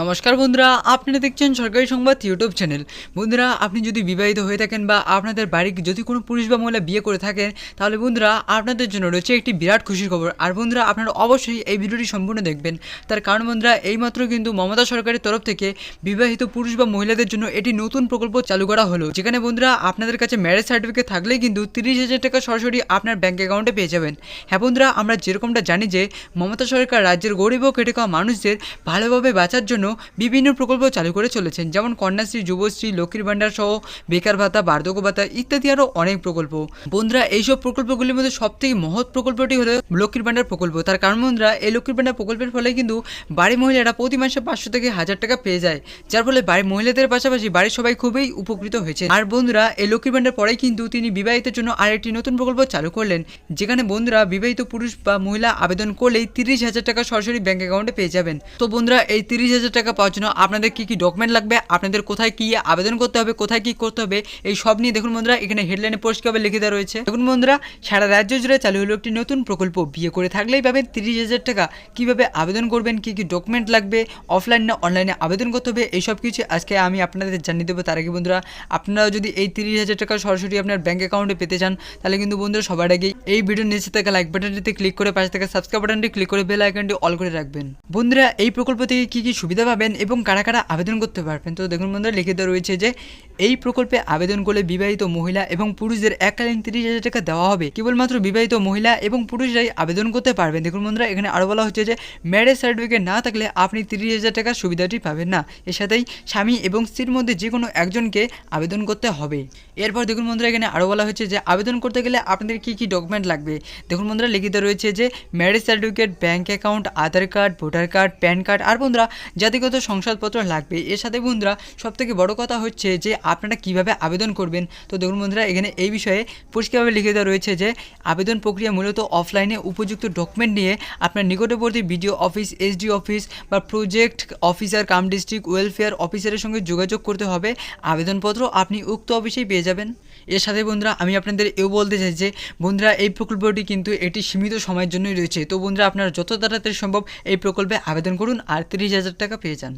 নমস্কার বন্ধুরা, আপনারা দেখছেন সরকারি সংবাদ ইউটিউব চ্যানেল। বন্ধুরা, আপনি যদি বিবাহিত হয়ে থাকেন বা আপনাদের বাড়ির যদি কোনো পুরুষ বা মহিলা বিয়ে করে থাকেন, তাহলে বন্ধুরা, আপনাদের জন্য রয়েছে একটি বিরাট খুশির খবর। আর বন্ধুরা, আপনারা অবশ্যই এই ভিডিওটি সম্পূর্ণ দেখবেন। তার কারণ বন্ধুরা, এইমাত্র কিন্তু মমতা সরকারের তরফ থেকে বিবাহিত পুরুষ বা মহিলাদের জন্য এটি নতুন প্রকল্প চালু করা হলো। যেখানে বন্ধুরা, আপনাদের কাছে ম্যারেজ সার্টিফিকেট থাকলেই কিন্তু তিরিশ হাজার টাকা সরাসরি আপনার ব্যাঙ্ক অ্যাকাউন্টে পেয়ে যাবেন। হ্যাঁ বন্ধুরা, আমরা যেরকমটা জানি যে, মমতা সরকার রাজ্যের গরিব ও খেটে খাওয়া মানুষদের ভালোভাবে বাঁচার জন্য বিভিন্ন প্রকল্প চালু করে চলেছেন, যেমন কন্যাশ্রী, যুবশ্রী, লক্ষ্মীর ভাণ্ডার সহ বেকার ভাতা, বার্ধক্য ভাতা ইত্যাদি আরও অনেক প্রকল্প। বন্ধুরা, এইসব প্রকল্পগুলির মধ্যে সবথেকে মহৎ প্রকল্পটি হলো লক্ষ্মীর ভাণ্ডার প্রকল্প। তার কারণ বন্ধুরা, এই লক্ষ্মীর ভাণ্ডার প্রকল্পের ফলে কিন্তু বাড়ির মহিলারা প্রতি মাসে পাঁচশো থেকে হাজার টাকা পেয়ে যায়, যার ফলে বাড়ির মহিলাদের পাশাপাশি বাড়ির সবাই খুবই উপকৃত হয়েছে আর বন্ধুরা, এই লক্ষ্মীর ভাণ্ডার পরেই কিন্তু তিনি বিবাহিতের জন্য আরেকটি নতুন প্রকল্প চালু করলেন, যেখানে বন্ধুরা বিবাহিত পুরুষ বা মহিলা আবেদন করলেই তিরিশ হাজার টাকা সরাসরি ব্যাঙ্ক অ্যাকাউন্টে পেয়ে যাবেন। তো বন্ধুরা, এই তিরিশ হাজার টাকা পাওয়ার জন্য আপনাদের কী কী ডকুমেন্ট লাগবে, আপনাদের কোথায় কী আবেদন করতে হবে, কোথায় কী করতে হবে, এই সব নিয়ে দেখুন বন্ধুরা, এখানে হেডলাইনে পরিষ্কারভাবে লিখে দেওয়া রয়েছে। দেখুন বন্ধুরা, সারা রাজ্য জুড়ে চালু হলো একটি নতুন প্রকল্প। বিয়ে করে থাকলেই পাবেন তিরিশ হাজার টাকা। কীভাবে আবেদন করবেন, কী কী ডকুমেন্ট লাগবে অফলাইন না অনলাইনে আবেদন করতে হবে, এই সব কিছু আজকে আমি আপনাদের জানিয়ে দেবো। তার আগে বন্ধুরা আপনারা যদি এই তিরিশ হাজার টাকা সরাসরি আপনার ব্যাঙ্ক অ্যাকাউন্টে পেতে চান, তাহলে কিন্তু বন্ধুরা সবার আগে এই ভিডিওর নিচে থাকা লাইক বাটনটিতে ক্লিক করে পাশে থাকা সাবস্ক্রাইব বাটনটি ক্লিক করে বেল আইকনটি অল করে রাখবেন। বন্ধুরা, এই প্রকল্প থেকে কী কী কি সুবিধা পাবেন এবং কারা কারা আবেদন করতে পারবেন। তো দেখুন বন্ধুরা, লিখিত রয়েছে যে এই প্রকল্পে আবেদন করলে বিবাহিত মহিলা এবং পুরুষদের এককালীন তিরিশ হাজার টাকা দেওয়া হবে। কেবলমাত্র বিবাহিত মহিলা এবং পুরুষরাই আবেদন করতে পারবেন। দেখুন বন্ধুরা, এখানে আরও বলা হচ্ছে যে ম্যারেজ সার্টিফিকেট না থাকলে আপনি তিরিশ হাজার টাকার সুবিধাটি পাবেন না। এর সাথেই স্বামী এবং স্ত্রীর মধ্যে যে কোনো একজনকে আবেদন করতে হবে। এরপর দেখুন বন্ধুরা, এখানে আরও বলা হয়েছে যে আবেদন করতে গেলে আপনাদের কী কী ডকুমেন্ট লাগবে? দেখুন বন্ধুরা, লিখিত রয়েছে যে marriage certificate bank account Aadhaar card voter card PAN card আর বন্ধুরা জাতিগত শংসাপত্র লাগবে। এর সাথে বন্ধুরা, সবথেকে বড় কথা হচ্ছে যে, আপনারা কীভাবে আবেদন করবেন? তো দেখুন বন্ধুরা, এখানে এই বিষয়ে পরিষ্কারভাবে লিখে দেওয়া রয়েছে যে, আবেদন প্রক্রিয়া মূলত অফলাইনে উপযুক্ত ডকুমেন্ট নিয়ে আপনার নিকটবর্তী বিডিও অফিস এসডি অফিস বা project officer cum district welfare অফিসারের সঙ্গে যোগাযোগ করতে হবে। আবেদনপত্র আপনি উক্ত অফিসেই পেয়ে যাবেন। এর সাথে বন্ধুরা, আমি আপনাদের এও বলতে চাই যে, বন্ধুরা, এই প্রকল্পটি কিন্তু এটি সীমিত সময়ের জন্যই রয়েছে। তো বন্ধুরা, আপনারা যত তাড়াতাড়ি সম্ভব এই প্রকল্পে আবেদন করুন, আর তিরিশ হাজার টাকা পেয়ে যান।